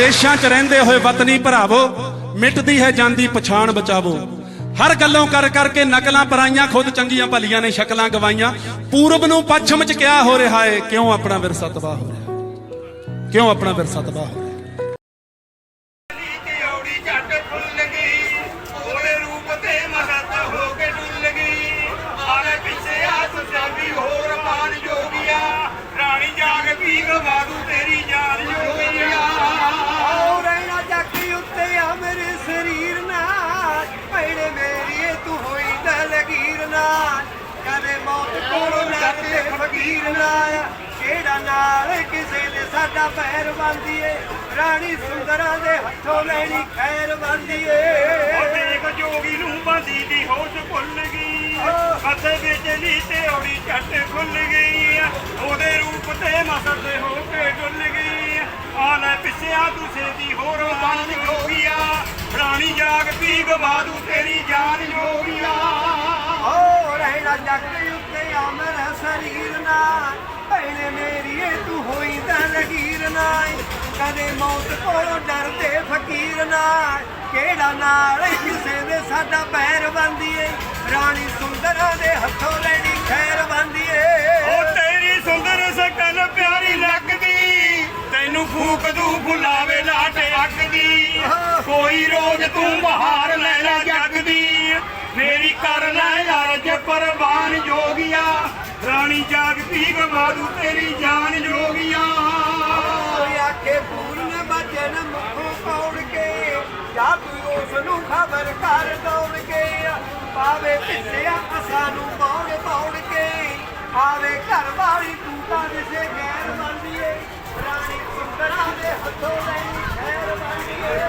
ਵਿਦੇਸ਼ਾਂ 'ਚ ਰਹਿੰਦੇ ਹੋਏ ਵਤਨੀ ਭਰਾਵੋ, ਮਿਟਦੀ ਹੈ ਜਾਂਦੀ ਪਛਾਣ ਬਚਾਵੋ। ਹਰ ਗੱਲੋਂ ਕਰ ਕਰਕੇ ਨਕਲਾਂ ਪਰਾਈਆਂ, ਖੁਦ ਚੰਗੀਆਂ ਭਲੀਆਂ ਨੇ ਸ਼ਕਲਾਂ ਗਵਾਈਆਂ। ਪੂਰਬ ਨੂੰ ਪੱਛਮ 'ਚ ਕਿਆ ਹੋ ਰਿਹਾ ਏ? ਕਿਉਂ ਆਪਣਾ ਵਿਰਸਾ ਤਬਾਹ ਹੋ ਰਿਹਾ? ਕਿਉਂ ਆਪਣਾ ਵਿਰਸਾ ਤਬਾਹ ਹੋ ਰਿਹਾ? ਨਾਲ ਕਿਸੇ ਦੇ ਸਾਡਾ ਪੈਰ ਬੰਦੀ ਏ ਰਾਣੀ ਸੁੰਦਰਾਂ ਦੇ ਹੱਥੋਂ ਲੈਣੀ ਖੈਰ ਬੰਦੀ ਏ ਉਹ ਦੇਖ ਜੋਗੀ ਨੂੰ ਬਾਂਦੀ ਦੀ ਹੋਸ਼ ਭੁੱਲ ਗਈ। ਮੱਥੇ ਵਿੱਚ ਨੀ ਤੇ ਔੜੀ ਝੱਟ ਖੁੱਲ ਗਈ। ਉਹਦੇ ਰੂਪ ਤੇ ਮਸਤ ਹੋ ਕੇ ਡੁੱਲ ਗਈ। ਆਲੇ ਪਿੱਛਿਆ ਦੂਸੇ ਦੀ ਹੋਰ ਮਾਨ ਜੋਗੀਆ। ਰਾਣੀ ਜਾਗ ਪੀ ਗਵਾਦੂ ਤੇਰੀ ਜਾਨ ਜੋਗੀਆ। ਓ ਰਹਿਣਾ ਜਾਕੀ ਉੱਤੇ ਆ ਮੇਰਾ ਸਰੀਰ ਨਾਲ। ਹੋਈ ਦਲਗੀਰ ਕਦੇ ਮੌਤ ਕੋਲੋਂ ਡਰਦੇ ਫਕੀਰ ਨਾਲ ਕਿਹੜਾ ਨਾਲ ਕਿਸੇ ਦੇ ਸਾਡਾ ਪੈਰ ਬੰਦੀ ਏ ਰਾਣੀ ਸੁੰਦਰਾਂ ਦੇ ਹੱਥੋਂ ਲੈਣੀ ਖੈਰ ਬੰਦੀ ਏ ਉਹ ਤੇਰੀ ਸੁੰਦਰ ਸਕਲ ਪਿਆਰੀ ਲੱਗਦੀ, ਤੈਨੂੰ ਫੂਕ ਦੂ ਫੁਲਾਵੇ ਲਾਟ ਅੱਗ ਕੋਈ ਰੋਜ਼ ਤੂੰ ਬਹਾਰ ਲੈ ਲੈ ਜਗਦੀ, ਮੇਰੀ ਕਰ ਲੈ ਅਰਜ ਪਰਵਾਨ ਜੋਗੀਆ। ਰਾਣੀ ਜਾਗਦੀ ਗਵਾਦੂ ਤੇਰੀ ਜਾਨ ਨੂੰ ਖਬਰ ਕਰ ਦੌੜ ਕੇ। ਪਾਵੇ ਪਿੱਛਿਆ ਅਸਾਂ ਨੂੰ ਬੌੜ ਬੌੜ ਕੇ। ਆਵੇ ਘਰ ਵਾਲੀ ਤੂੰ ਤਾਂ ਦਿਸੇ ਗੈਰ ਮੰਦੀ